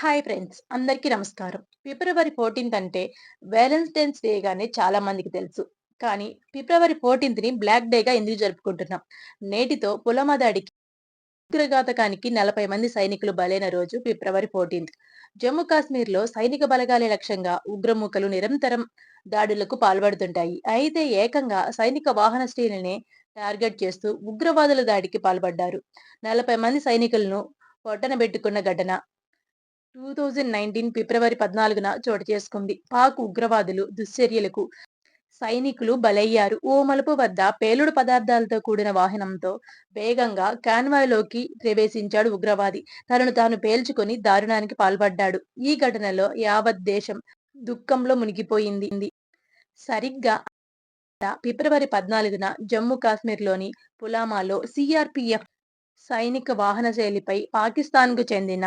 Hi friends అందరికీ నమస్కారం. February fourteenth అంటే వ్యాలంటైన్స్ డేగానే చాలా మందికి తెలుసు. కానీ ఫిబ్రవరి ఫోర్టీన్త్ని బ్లాక్ డేగా ఎందుకు జరుపుకుంటున్నాం? నేటితో పులమదాడికి ఉగ్రఘాతకానికి నలభై మంది సైనికులు బలైన రోజు ఫిబ్రవరి ఫోర్టీన్త్. జమ్మూ కాశ్మీర్లో సైనిక బలగాలే లక్ష్యంగా ఉగ్రముఖలు నిరంతరం దాడులకు పాల్పడుతుంటాయి. అయితే ఏకంగా సైనిక వాహన శ్రేణినే టార్గెట్ చేస్తూ ఉగ్రవాదుల దాడికి పాల్పడ్డారు. నలభై మంది సైనికులను పొట్టనబెట్టుకున్న ఘటన టూ థౌజండ్ నైన్టీన్ ఫిబ్రవరి పద్నాలుగున చోటు చేసుకుంది. పాక్ ఉగ్రవాదులు దుశ్చర్యలకు సైనికులు బలయ్యారు. ఓ మలుపు వద్ద పేలుడు పదార్థాలతో కూడిన వాహనంతో వేగంగా కాన్వాయ్లోకి ప్రవేశించాడు ఉగ్రవాది. తనను తాను పేల్చుకొని దారుణానికి పాల్పడ్డాడు. ఈ ఘటనలో యావత్ దేశం దుఃఖంలో మునిగిపోయింది. సరిగ్గా ఫిబ్రవరి పద్నాలుగున జమ్మూ కాశ్మీర్లోని పులామాలో సిఆర్పిఎఫ్ సైనిక వాహన శైలిపై పాకిస్తాన్కు చెందిన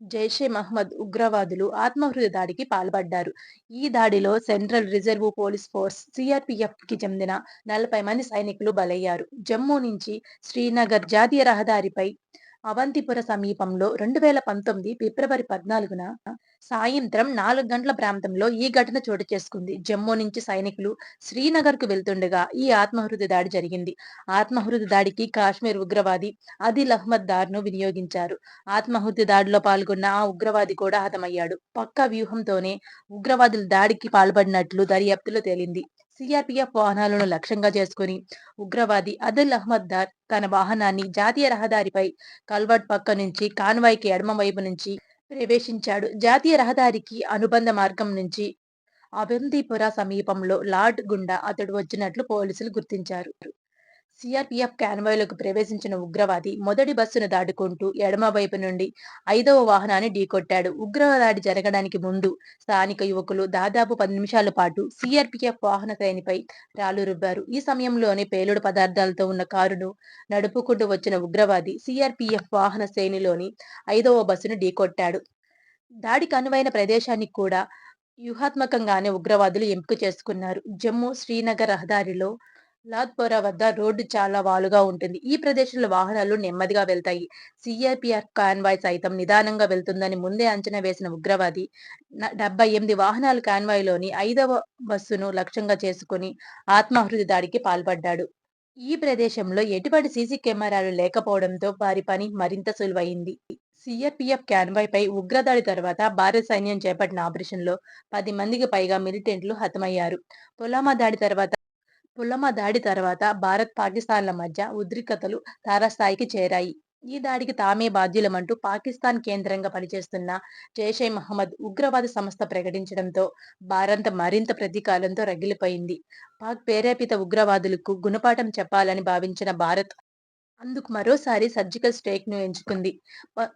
జైషే మహ్మద్ ఉగ్రవాదులు ఆత్మహృతి దాడికి పాల్పడ్డారు. ఈ దాడిలో సెంట్రల్ రిజర్వ్ పోలీస్ ఫోర్స్ సిఆర్పిఎఫ్కి చెందిన నలభై మంది సైనికులు బలయ్యారు. జమ్మూ నుంచి శ్రీనగర్ జాతీయ రహదారిపై అవంతిపుర సమీపంలో రెండు వేల పంతొమ్మిది ఫిబ్రవరి పద్నాలుగున సాయంత్రం నాలుగు గంటల ప్రాంతంలో ఈ ఘటన చోటు చేసుకుంది. జమ్మూ నుంచి సైనికులు శ్రీనగర్కు వెళ్తుండగా ఈ ఆత్మహృతి దాడి జరిగింది. ఆత్మహృతి దాడికి కాశ్మీర్ ఉగ్రవాది అదిల్ అహ్మద్ దార్ను వినియోగించారు. ఆత్మహృతి దాడిలో పాల్గొన్న ఆ ఉగ్రవాది కూడా హతమయ్యాడు. పక్క వ్యూహంతోనే ఉగ్రవాదులు దాడికి పాల్పడినట్లు దర్యాప్తులో తేలింది. సిఆర్పిఎఫ్ వాహనాలను లక్ష్యంగా చేసుకుని ఉగ్రవాది అదిల్ అహ్మద్ దార్ తన వాహనాన్ని జాతీయ రహదారిపై కల్వర్ట్ పక్క నుంచి కాన్వాయ్కి ఎడమ వైపు నుంచి ప్రవేశించాడు. జాతీయ రహదారికి అనుబంధ మార్గం నుంచి అవంతిపుర సమీపంలో లార్డ్ గుండా అతడు వచ్చినట్లు పోలీసులు గుర్తించారు. సిఆర్పిఎఫ్ కాన్వాయ్లోకి ప్రవేశించిన ఉగ్రవాది మొదటి బస్సును దాటుకుంటూ ఎడమవైపు నుండి ఐదవ వాహనాన్ని ఢీకొట్టాడు. ఉగ్రవాది జరగడానికి ముందు స్థానిక యువకులు దాదాపు పది నిమిషాల పాటు సిఆర్పిఎఫ్ వాహన శ్రేణిపై రాళ్ళు రుబ్బారు. ఈ సమయంలోనే పేలుడు పదార్థాలతో ఉన్న కారును నడుపుకుంటూ వచ్చిన ఉగ్రవాది సిఆర్పిఎఫ్ వాహన శ్రేణిలోని ఐదవ బస్సును ఢీకొట్టాడు. దాడికి అనువైన ప్రదేశానికి కూడా వ్యూహాత్మకంగానే ఉగ్రవాదులు ఎంపిక చేసుకున్నారు. జమ్మూ శ్రీనగర్ రహదారిలో లాత్పోరా వద్ద రోడ్డు చాలా వాలుగా ఉంటుంది. ఈ ప్రదేశంలో వాహనాలు నెమ్మదిగా వెళ్తాయి. సిఆర్పిఆర్ కాన్వాయ్ సైతం నిదానంగా వెళ్తుందని ముందే అంచనా వేసిన ఉగ్రవాది డెబ్బై ఎనిమిది వాహనాలు కాన్వాయ్లోని ఐదవ బస్సును లక్ష్యంగా చేసుకుని ఆత్మాహృతి దాడికి పాల్పడ్డాడు. ఈ ప్రదేశంలో ఎటువంటి సీసీ కెమెరాలు లేకపోవడంతో వారి పని మరింత సులువైంది. సిఆర్పిఎఫ్ క్యాన్వాయ్ పై ఉగ్రదాడి తర్వాత భారత సైన్యం చేపట్టిన ఆపరేషన్లో పది మందికి పైగా మిలిటెంట్లు హతమయ్యారు. పులామా దాడి తర్వాత పులమా దాడి తర్వాత భారత్ పాకిస్తాన్ల మధ్య ఉద్రిక్తతలు తారస్థాయికి చేరాయి. ఈ దాడికి తామే బాధ్యులమంటూ పాకిస్తాన్ కేంద్రంగా పనిచేస్తున్న జైషే మహమ్మద్ ఉగ్రవాద సంస్థ ప్రకటించడంతో భారత్ మరింత ప్రతీకారంతో రగిలిపోయింది. పాక్ ప్రేరేపిత ఉగ్రవాదులకు గుణపాఠం చెప్పాలని భావించిన భారత్ అందుకు మరోసారి సర్జికల్ స్ట్రైక్ను ఎంచుకుంది.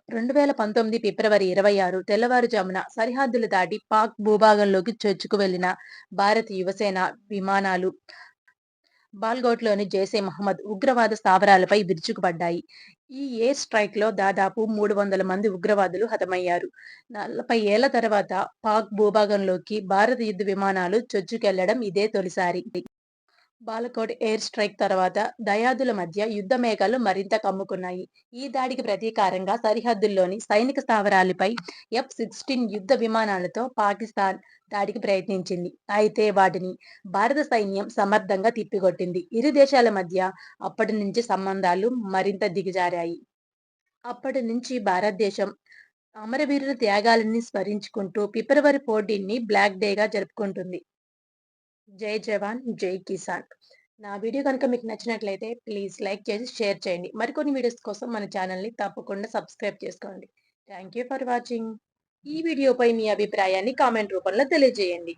రెండు వేల పంతొమ్మిది ఫిబ్రవరి ఇరవై ఆరు తెల్లవారుజామున సరిహద్దులు దాటి పాక్ భూభాగంలోకి చొచ్చుకు వెళ్ళిన భారత యువసేన విమానాలు బాల్గోట్లోని జైసే మహమ్మద్ ఉగ్రవాద స్థావరాలపై విరుచుకుపడ్డాయి. ఈ ఎయిర్ స్ట్రైక్లో దాదాపు మూడు వందల మంది ఉగ్రవాదులు హతమయ్యారు. నలభై ఏళ్ళ తర్వాత పాక్ భూభాగంలోకి భారత యుద్ధ విమానాలు చొచ్చుకెళ్ళడం ఇదే తొలిసారి. బాలకోట్ ఎయిర్ స్ట్రైక్ తర్వాత దయాదుల మధ్య యుద్ధ మేఘాలు మరింత కమ్ముకున్నాయి. ఈ దాడికి ప్రతీకారంగా సరిహద్దుల్లోని సైనిక స్థావరాలపై ఎఫ్ సిక్స్టీన్ యుద్ధ విమానాలతో పాకిస్తాన్ దాడికి ప్రయత్నించింది. అయితే వాటిని భారత సైన్యం సమర్థంగా తిప్పికొట్టింది. ఇరు దేశాల మధ్య అప్పటి నుంచి సంబంధాలు మరింత దిగజారాయి. అప్పటి నుంచి భారతదేశం అమరవీరుల త్యాగాలని స్మరించుకుంటూ ఫిబ్రవరి ఫోర్టీన్ని బ్లాక్ డేగా జరుపుకుంటుంది. జై జవాన్ జై కిసాన్. నా వీడియో కనుక మీకు నచ్చినట్లయితే ప్లీజ్ లైక్ చేసి షేర్ చేయండి. మరికొన్ని వీడియోస్ కోసం మన ఛానల్ని తప్పకుండా సబ్స్క్రైబ్ చేసుకోండి. Thank you for watching. ఈ వీడియోపై మీ అభిప్రాయాన్ని కామెంట్ రూపంలో తెలియజేయండి.